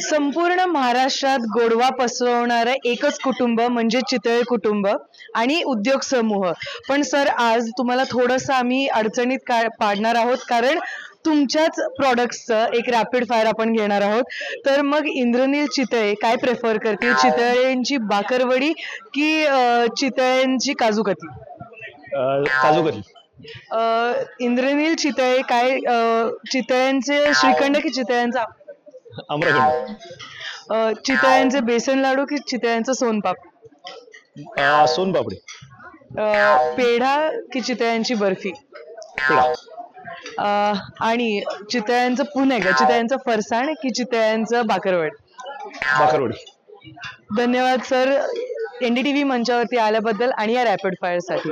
संपूर्ण महाराष्ट्रात गोडवा पसरवणारं एकच कुटुंब म्हणजे चितळे कुटुंब आणि उद्योग समूह. पण सर आज तुम्हाला थोडंसं आम्ही अडचणीत का पाडणार आहोत कारण तुमच्याच प्रॉडक्ट्सचं एक रॅपिड फायर आपण घेणार आहोत. तर मग इंद्रनील चितळे काय प्रेफर करतील? चितळेंची बाकरवडी की चितळेंची काजू अं, काजू इंद्रनील चितळे काय चितळ्यांचे श्रीखंड की चितळ्यांचा आम्रखंड अं, चितळ्यांचे बेसन लाडू की चितळ्यांचं सोनपाप? अं, सोनपापडी. अं, पेढा की चितळ्यांची बर्फी? पेढा. अं, आणि चितळ्यांचं पुणे का? चितळ्यांचं फरसाण की चितळ्यांचं बाकरवड? बाकरवडी. धन्यवाद सर. एनडीटीव्ही मंचावरती आल्याबद्दल आणि या रॅपिड फायरसाठी.